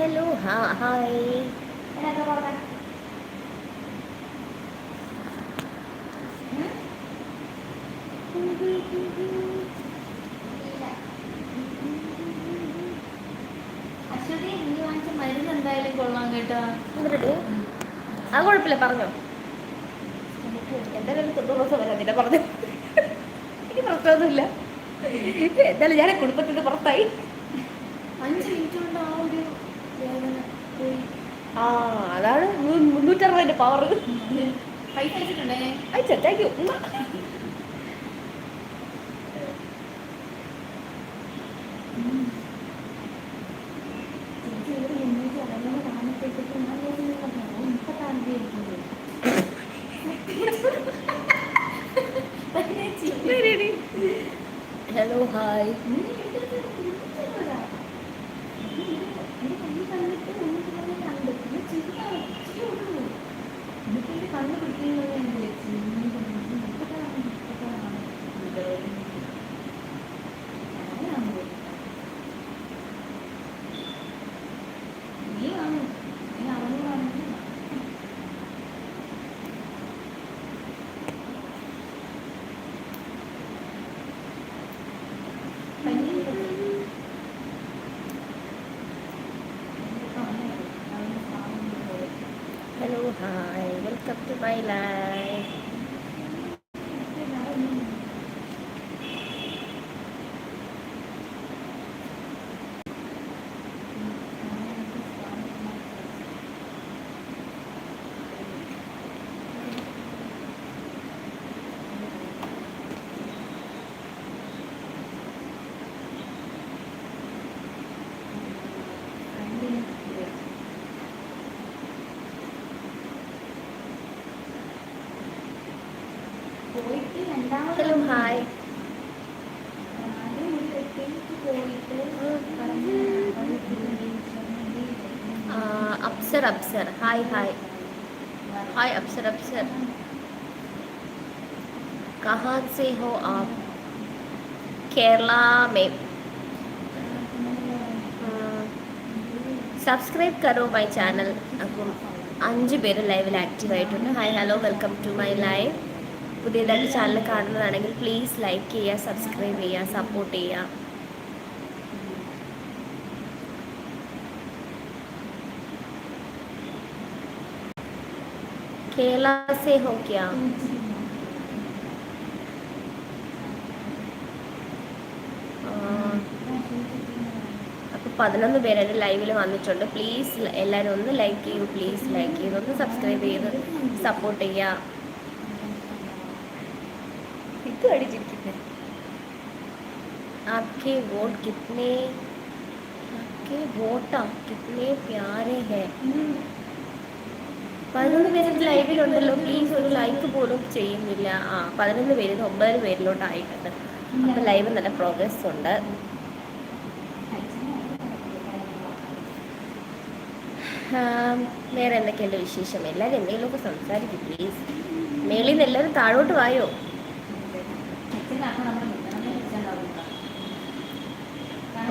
Hello ഹാ hi കേട്ടോ. എന്തിട്ട് അത് കുഴപ്പമില്ല പറഞ്ഞോ. എന്തായാലും തൊണ്ണൂറ് ദിവസം വരാം നിന്നെ പറഞ്ഞു. എനിക്ക് പ്രശ്നമൊന്നുമില്ല. എന്തായാലും ഞാൻ കുടുംബത്തിന്റെ പുറത്തായി. അഞ്ച് മിനിറ്റ് കൊണ്ട് ആ ഒരു ആ അതാണ് മുന്നൂറ്ററുപതിന്റെ പവർ അയച്ച താങ്ക് യു ഹലോ ഇവിടെ hello hi welcome to my hello hi ആദ്യം ഒരു സെക്കൻഡ് പോയിട്ട് പറഞ്ഞ് अफसर अफसर हाय हाय हाय अफसर अफसर कहाँ से हो आप केरला में സബ്സ്ക്രൈബ് കറോ മൈ ചാനൽ അപ്പം അഞ്ച് പേര് ലൈവിൽ ആക്റ്റീവ് ആയിട്ടുണ്ട് hi hello welcome to my live പുതിയതായിട്ട് ചാനൽ കാണുന്നതാണെങ്കിൽ പ്ലീസ് ലൈക്ക് ചെയ്യുക സബ്സ്ക്രൈബ് ചെയ്യുക സപ്പോർട്ട് ചെയ്യുക. അപ്പൊ സേ ഹോ അപ്പോൾ പതിനൊന്ന് പേരായിട്ട് ലൈവിൽ വന്നിട്ടുണ്ട്. പ്ലീസ് എല്ലാരും ഒന്ന് ലൈക്ക് ചെയ്യൂ പ്ലീസ് ലൈക്ക് ചെയ്യൂ. ഒന്ന് സബ്സ്ക്രൈബ് ചെയ്ത് സപ്പോർട്ട് ചെയ്യാം എന്ത് അടിച്ചിരിക്കുന്നത് आपके वोट कितने आपके वोट आप कितने प्यारे हैं പതിനൊന്ന് പേര് ലൈവിലുണ്ടല്ലോ പ്ലീസ് ഒരു ലൈക്ക് പോലും ചെയ്യുന്നില്ല. ആ പതിനൊന്ന് പേരിൽ നിന്ന് ഒമ്പത് പേരിലോട്ടായിട്ടുണ്ട്. അപ്പം ലൈവ് നല്ല പ്രോഗ്രസ് ഉണ്ട്. വേറെ എന്തൊക്കെയുണ്ട് വിശേഷം? എല്ലാവരും എന്തെങ്കിലുമൊക്കെ സംസാരിക്കും പ്ലീസ് മേളിൽ നിന്ന് എല്ലാവരും താഴോട്ട് വായോ?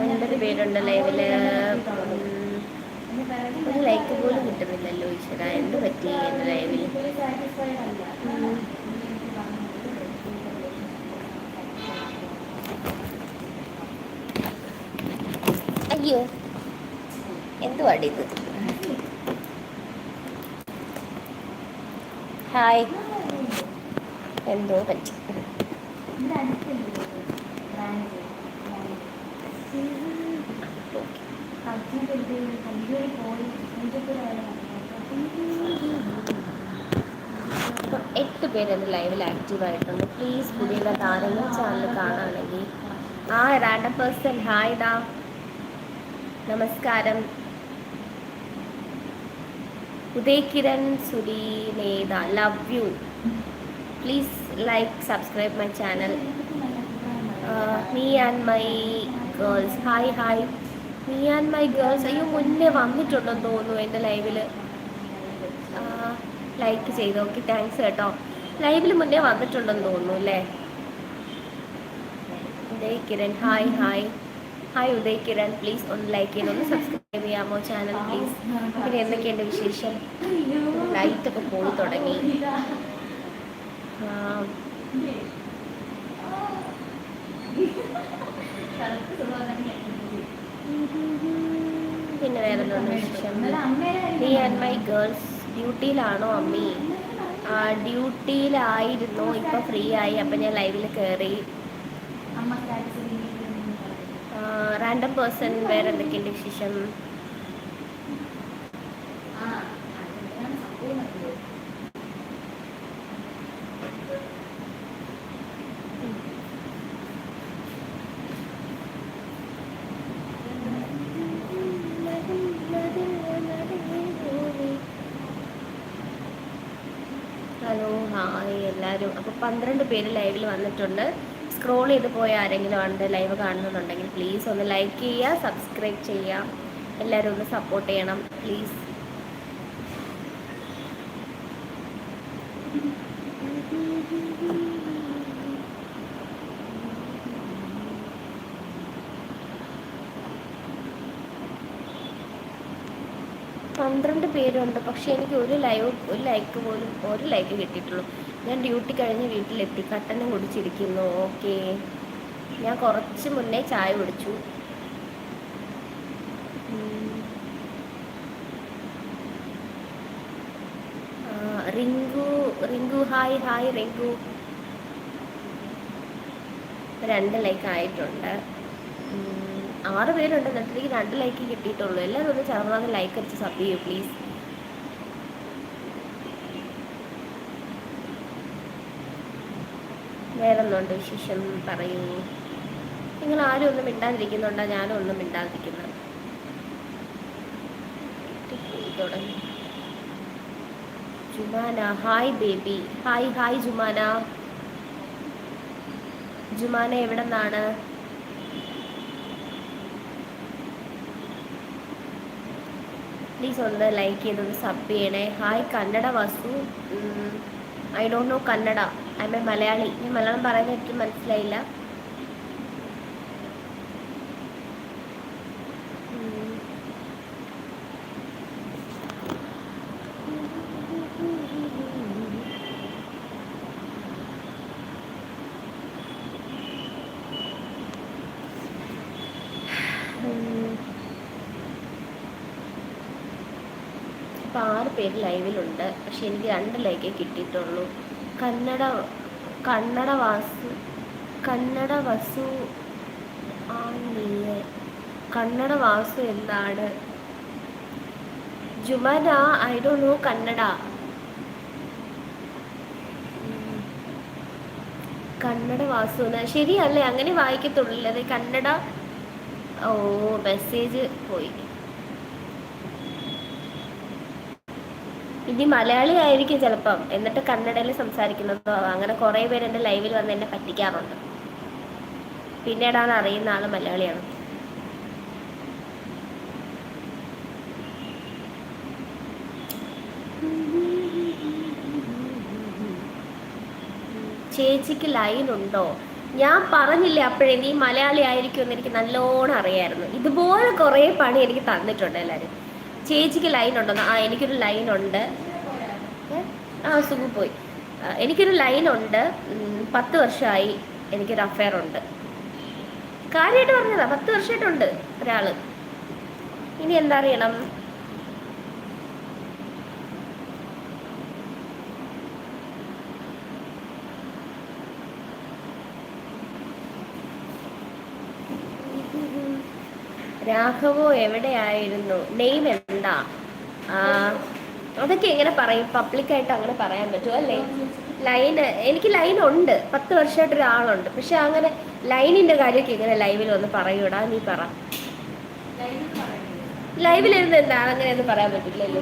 ഒൻപത് പേരുണ്ട് ലൈവിൽ? ഒരു ലൈക്ക് പോലും കിട്ടുന്നില്ലല്ലോ ഈശ്വര. എന്ത് പറ്റി എന്റെ ലൈവിൽ അയ്യോ. എന്തുവാടി ഇത് ഹായ്. എന്തോ പറ്റി? എട്ട് പേര് എന്റെ ലൈവിൽ ആക്റ്റീവ് ആയിട്ടുണ്ട്. പ്ലീസ് പുതിയ താരങ്ങൾ ചാനൽ കാണുകയാണെങ്കിൽ ആ റാൻഡം പേഴ്സൺ ഹായ് ദാ. നമസ്കാരം. Udayakiran സുരീനേത love you please like subscribe my channel me and my girls hi hi me and my girls അയ്യോ മുന്നേ വന്നിട്ടുണ്ടെന്ന് തോന്നുന്നു എന്റെ ലൈവിൽ ലൈക്ക് ചെയ്ത്. ഓക്കെ താങ്ക്സ് കേട്ടോ. ലൈവിൽ മുന്നേ വന്നിട്ടുണ്ടെന്ന് തോന്നുന്നു അല്ലേ? Uday Kiran hi hi hi Uday Kiran. Please ഒന്ന് ലൈക്ക് ചെയ്യണം ഒന്ന് സബ്സ്ക്രൈബ് ചെയ്യാമോ ചാനൽ പ്ലീസ് പിന്നെ എന്തൊക്കെയുണ്ട് വിശേഷം? ലൈറ്റൊക്കെ പോയി തുടങ്ങി. ആ, പിന്നെ വേറെ വിശേഷം നീ ആൻഡ് മൈ ഗേൾസ് ഡ്യൂട്ടിയിലാണോ അമ്മി? ആ ഡ്യൂട്ടിയിലായിരുന്നു. ഇപ്പം ഫ്രീ ആയി. അപ്പം ഞാൻ ലൈവിൽ കയറി റാൻഡം പേഴ്സൺ വേറെ എന്തൊക്കെയുണ്ട് വിശേഷം ആ അതാണ് സംഭവം നടക്കുന്നത്. ഹലോ ഹായ് എല്ലാവരും അപ്പോൾ പന്ത്രണ്ട് പേര് ലൈവിൽ വന്നിട്ടുണ്ട്. സ്ക്രോൾ ചെയ്ത് പോയ ആരെങ്കിലും ഉണ്ട് ലൈവ് കാണുന്നുണ്ടെങ്കിൽ പ്ലീസ് ഒന്ന് ലൈക്ക് ചെയ്യുക സബ്സ്ക്രൈബ് ചെയ്യുക. എല്ലാവരും ഒന്ന് സപ്പോർട്ട് ചെയ്യണം പ്ലീസ് പന്ത്രണ്ട് പേരുണ്ട്. പക്ഷെ എനിക്ക് ഒരു ലൈവ് ഒരു ലൈക്ക് പോലും ഒരു ലൈക്ക് കിട്ടിയിട്ടുള്ളൂ. ഞാൻ ഡ്യൂട്ടി കഴിഞ്ഞ് വീട്ടിലെത്തി. കട്ടനും കുടിച്ചിരിക്കുന്നു. ഓക്കെ. ഞാൻ കുറച്ച് മുന്നേ ചായ കുടിച്ചു. Rinku Rinku hi hi Rinku. രണ്ട് ലൈക്ക് ആയിട്ടുണ്ട്. ആറ് പേരുണ്ട്. എന്നിട്ട് രണ്ട് ലൈക്ക് കിട്ടിയിട്ടുള്ളൂ. എല്ലാവരും ഒന്ന് ചേർന്നാൽ ലൈക്ക് അടിച്ച് സബ് ചെയ്യൂ പ്ലീസ്. വേറൊന്നുണ്ട് വിശേഷം പറയൂ. നിങ്ങൾ ആരും ഒന്നും മിണ്ടാതിരിക്കുന്നുണ്ടോ? ഞാനും ഒന്നും മിണ്ടാതിരിക്കുന്നത് തുടങ്ങി. Jumana. Hi baby hi hi Jumana. Jumana എവിടെ നിന്നാണ് പ്ലീസ് ഒന്ന് ലൈക്ക് ചെയ്തൊന്ന് സബ് ചെയ്യണേ. Hi Kannada Vasu. I don't know Kannada. I a Malayali. ഞാൻ മലയാളം പറയുന്നത് എനിക്ക് മനസ്സിലായില്ല. ആറ് പേര് ലൈവിലുണ്ട്. പക്ഷെ എനിക്ക് രണ്ട് ലൈക്കേ കിട്ടിയിട്ടുള്ളൂ. കന്നഡ കന്നഡ വാസു കന്നഡ വസു ആണല്ലേ? കന്നഡ വാസു എന്താണ്? Jumana I do know Kannada. Kannada Vasu ശരിയല്ലേ? അങ്ങനെ വായിക്കത്തുള്ളൂ അത് കന്നഡ ഓ മെസ്സേജ് പോയി. ഇനി മലയാളി ആയിരിക്കും ചിലപ്പം. എന്നിട്ട് കന്നഡയിൽ സംസാരിക്കുന്നതോ അങ്ങനെ കുറേ പേര് എന്റെ ലൈവിൽ വന്ന് എന്നെ പറ്റിക്കാറുണ്ട്. പിന്നീടാണ് അറിയുന്ന ആൾ മലയാളിയാണ്. ചേച്ചിക്ക് ലൈൻ ഉണ്ടോ? ഞാൻ പറഞ്ഞില്ലേ അപ്പോഴേ നീ മലയാളി ആയിരിക്കും എന്ന് എനിക്ക് നല്ലോണം അറിയായിരുന്നു. ഇതുപോലെ കുറേ പണി എനിക്ക് തന്നിട്ടുണ്ട് എല്ലാവരും ചേച്ചിക്ക് ലൈൻ ഉണ്ടോ ആ എനിക്കൊരു ലൈൻ ഉണ്ട് ആ സുഖു പോയി. എനിക്കൊരു ലൈൻ ഉണ്ട് പത്ത് വർഷമായി എനിക്കൊരു അഫയർ ഉണ്ട് കാര്യമായിട്ട് പറഞ്ഞതാ പത്ത് വർഷമായിട്ടുണ്ട് ഒരാൾ. ഇനി എന്താ അറിയണം രാഘവോ എവിടെയായിരുന്നു? നെയിം ആ, അതൊക്കെ എങ്ങനെ പറയും? പബ്ലിക്കായിട്ട് അങ്ങനെ പറയാൻ പറ്റുമോ? അല്ലേ? ലൈന് എനിക്ക് ലൈൻ ഉണ്ട്. പത്ത് വർഷമായിട്ട് ഒരാളുണ്ട്. പക്ഷെ അങ്ങനെ ലൈനിന്റെ കാര്യമൊക്കെ എങ്ങനെ ലൈവിൽ ഒന്ന് പറയൂടാ? നീ പറ. ലൈവിലിരുന്ന് എന്താ? അങ്ങനെയൊന്നും പറയാൻ പറ്റില്ലല്ലോ.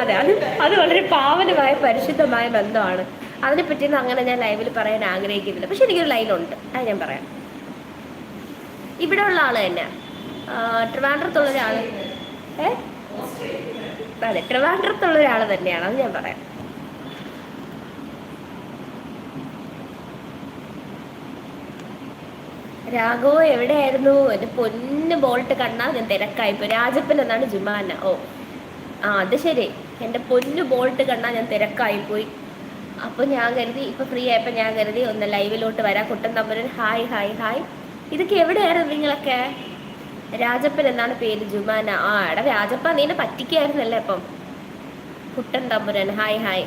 അതെ അത് അത് വളരെ പാവനമായ പരിശുദ്ധമായ ബന്ധമാണ്. അതിനെപ്പറ്റിയൊന്നും അങ്ങനെ ഞാൻ ലൈവിൽ പറയാൻ ആഗ്രഹിക്കുന്നില്ല. പക്ഷെ എനിക്കൊരു ലൈൻ ഉണ്ട്. അത് ഞാൻ പറയാം. ഇവിടെ ഉള്ള ആൾ തന്നെ. ട്രിവാൻഡ്രത്തുള്ള ഒരാൾ അതെ ട്രിവാൻഡ്രത്തുള്ള ഒരാൾ തന്നെയാണ് അത് ഞാൻ പറയാം. രാഘവോ എവിടെയായിരുന്നു? എന്റെ പൊന്ന് ബോൾട്ട് കണ്ണാ ഞാൻ തിരക്കായിപ്പോ രാജപ്പൻ എന്നാണ് ജുമാന. ഓ ആ അത് ശരി. എന്റെ പൊന്ന് ബോൾട്ട് കണ്ണാ ഞാൻ തിരക്കായിപ്പോയി അപ്പോൾ ഞാൻ കരുതി ഇപ്പോൾ ഫ്രീ ആയപ്പോൾ ഞാൻ കരുതി ഒന്ന് ലൈവിലോട്ട് വരാം. Kuttan Thampuran hi hi hi ഇതൊക്കെ എവിടെയായിരുന്നു നിങ്ങളൊക്കെ? രാജപ്പൻ എന്നാണ് പേര് ജുമാന. ആ എടാ രാജപ്പ നീനെ പറ്റിക്കായിരുന്നല്ലേ അപ്പം? കുട്ടൻ തമ്പുരൻ. Hi hi.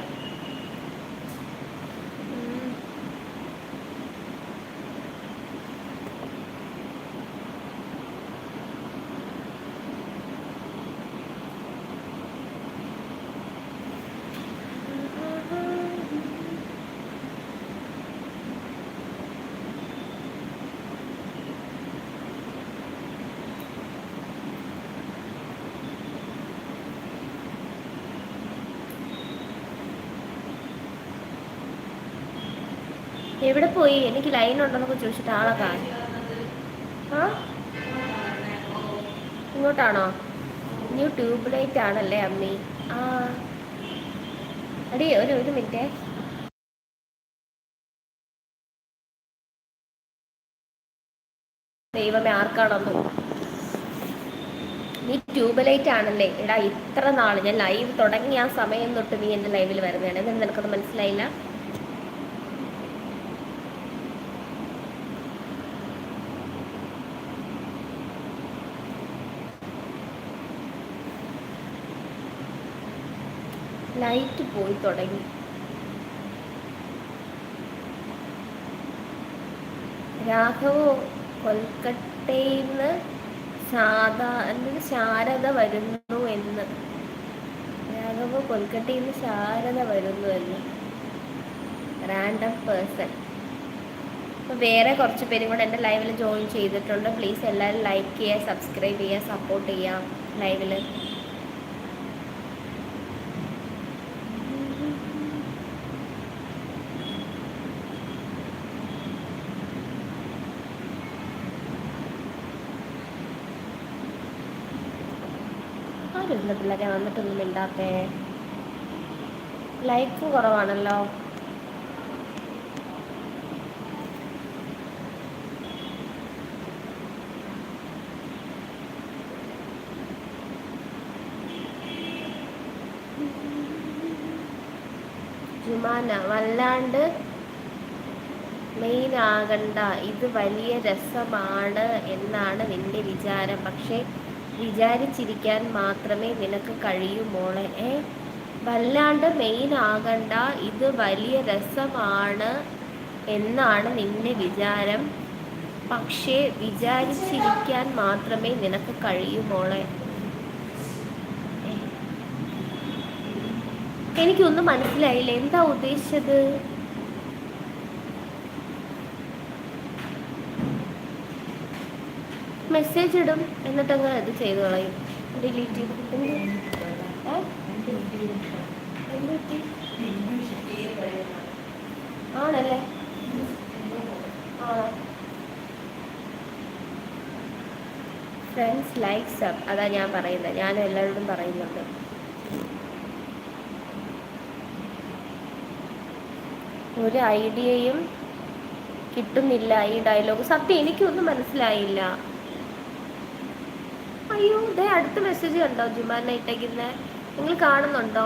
എവിടെ പോയി? എനിക്ക് ലൈൻ ഉണ്ടെന്നൊക്കെ ചോദിച്ചിട്ട് ആളെ കാണും. ആ? ഇങ്ങോട്ടാണോ? ന്യൂ ട്യൂബ് ലൈറ്റ് ആണല്ലേ അമ്മി? ആ. അടി ഒരു ഒരു മിനിറ്റേ. ദൈവമേ ആർക്കാണെന്നോ. നീ ട്യൂബ് ലൈറ്റ് ആണല്ലേ? എടാ ഇത്ര നാൾ ഞാൻ ലൈവ് തുടങ്ങിയ ആ സമയം തൊട്ട് നീ എന്റെ ലൈവിൽ വരുന്നതാണ്. നിനക്കത് മനസ്സിലായില്ല ലൈറ്റ് പോയി തുടങ്ങി. രാഘവ് കൊൽക്കട്ടയിൽ നിന്ന് സാധാരണ ശാരദ വരുന്നു എന്ന്. രാഘവ് കൊൽക്കട്ടയിൽ നിന്ന് ശാരദ വരുന്നു എന്ന്. റാൻഡം പേഴ്സൺ അപ്പോൾ വേറെ കുറച്ച് പേരും കൂടെ എന്റെ ലൈവിൽ ജോയിൻ ചെയ്തിട്ടുണ്ട്. പ്ലീസ് എല്ലാവരും ലൈക്ക് ചെയ്യുക സബ്സ്ക്രൈബ് ചെയ്യുക സപ്പോർട്ട് ചെയ്യുക ലൈവിൽ ആരുമില്ല പിള്ളേരെ വന്നിട്ടൊന്നും മിണ്ടാത്തേ. ലൈക്കും കുറവാണല്ലോ. വല്ലാണ്ട് മെയിൻ ആകണ്ട ഇത് വലിയ രസമാണ് എന്നാണ് നിന്റെ വിചാരം. പക്ഷേ വിചാരിച്ചിരിക്കാൻ മാത്രമേ നിനക്ക് കഴിയൂ മോളെ. ഏ? വല്ലാണ്ട് മെയിൻ ആകണ്ട. ഇത് വലിയ രസമാണ് എന്നാണ് നിന്റെ വിചാരം. പക്ഷേ വിചാരിച്ചിരിക്കാൻ മാത്രമേ നിനക്ക് കഴിയൂ മോളെ. എനിക്കൊന്നും മനസ്സിലായില്ല. എന്താ ഉദ്ദേശിച്ചത്? മെസ്സേജ് ഇടും. എന്നിട്ടങ്ങ് അത് ചെയ്തു കളയും. ഡിലീറ്റ് ചെയ്ത്? ആണല്ലേ? ആണോ? ഫ്രണ്ട്സ് ലൈക്ക് സബ് അതാ ഞാൻ പറയുന്നത്. ഞാൻ എല്ലാവരോടും പറയുന്നുണ്ട്. ഒരു ഐഡിയയും കിട്ടുന്നില്ല. ഈ ഡയലോഗ് സത്യം എനിക്കൊന്നും മനസ്സിലായില്ല. അയ്യോ ദേ അടുത്ത മെസ്സേജ് കണ്ടോ? ജുമാനെ ഇട്ടേക്കുന്നത് നിങ്ങൾ കാണുന്നുണ്ടോ?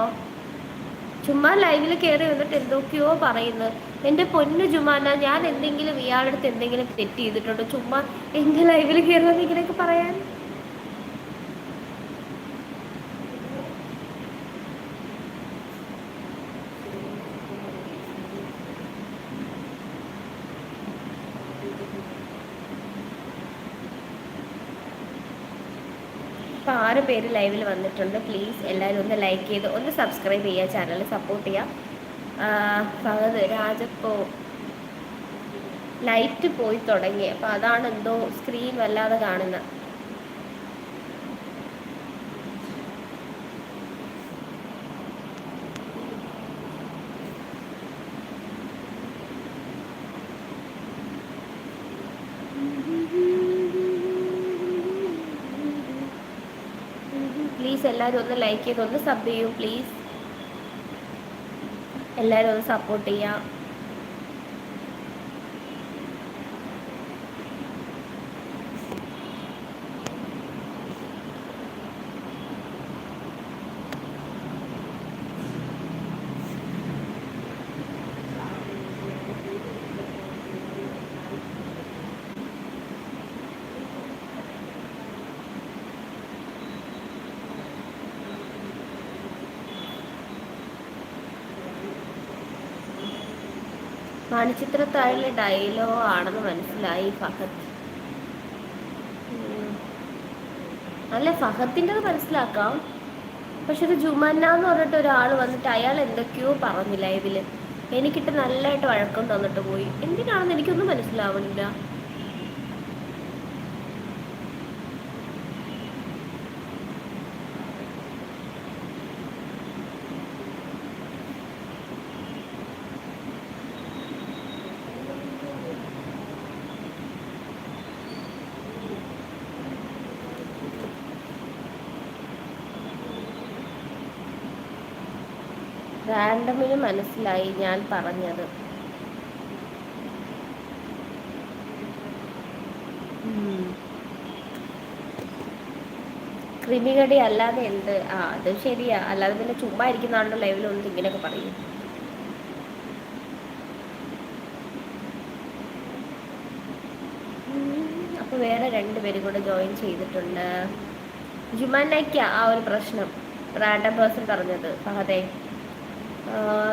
ചുമ്മാ ലൈവിൽ കയറി വന്നിട്ട് എന്തൊക്കെയോ പറയുന്നു. എന്റെ പൊന്നു ജുമാന ഞാൻ എന്തെങ്കിലും ഇയാളുടെ അടുത്ത് എന്തെങ്കിലും തെറ്റ് ചെയ്തിട്ടുണ്ടോ? ചുമ്മാ എന്റെ ലൈവിൽ കയറി വന്ന് ഇങ്ങനെയൊക്കെ പറയാൻ ഇപ്പോൾ ആറ് പേര് ലൈവിൽ വന്നിട്ടുണ്ട്. പ്ലീസ് എല്ലാവരും ഒന്ന് ലൈക്ക് ചെയ്ത് ഒന്ന് സബ്സ്ക്രൈബ് ചെയ്യുക ചാനൽ സപ്പോർട്ട് ചെയ്യുക. ഫഹദ് രാജപ്പോ ലൈറ്റ് പോയി തുടങ്ങി. അപ്പോൾ അതാണ് എന്തോ സ്ക്രീൻ വല്ലാതെ കാണുന്നത് പ്ലീസ് എല്ലാവരും ഒന്ന് ലൈക്ക് ചെയ്ത് ഒന്ന് സബ് ചെയ്യൂ പ്ലീസ് എല്ലാവരും ഒന്ന് സപ്പോർട്ട് ചെയ്യാം. മണിച്ചിത്രത്താഴിലെ ഡയലോഗ് ആണെന്ന് മനസ്സിലായി ഫഹദ്. അല്ല ഫഹത്തിന്റെത് മനസ്സിലാക്കാം. പക്ഷെ ഇത് ജുമന്ന എന്ന് പറഞ്ഞിട്ട് ഒരാൾ വന്നിട്ട് അയാൾ എന്തൊക്കെയോ പറഞ്ഞില്ല ഇതിൽ എനിക്കിട്ട് നല്ലതായിട്ട് വഴക്കം തന്നിട്ട് പോയി. എന്തിനാണെന്ന് എനിക്കൊന്നും മനസ്സിലാവണില്ല. റാൻഡമിന് മനസ്സിലായി ഞാൻ പറഞ്ഞത്. ക്രിമികടി അല്ലാതെ എന്ത്? ആ അത് ശരിയാ. അല്ലാതെ പിന്നെ ചുമ്മാ ഇരിക്കുന്ന ആളുടെ ലൈവിൽ വന്നിട്ട് ഇങ്ങനെയൊക്കെ പറയും. ഉം. അപ്പൊ വേറെ രണ്ടുപേരും കൂടെ ജോയിൻ ചെയ്തിട്ടുണ്ട്. ജുമാനയ്ക്ക ആ ഒരു പ്രശ്നം. റാൻഡം പേഴ്സൺ പറഞ്ഞത്. ഫഹദേ.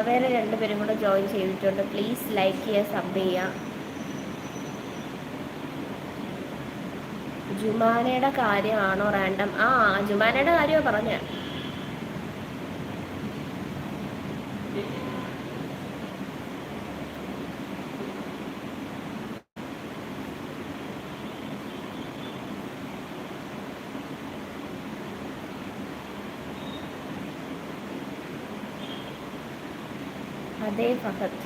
വേറെ രണ്ടുപേരും കൂടെ ജോയിൻ ചെയ്തിട്ടുണ്ട്. പ്ലീസ് ലൈക്ക് ചെയ്യുക സബ് ചെയ്യുക. ജുമാനയുടെ കാര്യമാണോ റാൻഡം ആ ജുമാനയുടെ കാര്യമാണ് പറഞ്ഞ അതെ ഫഹദ്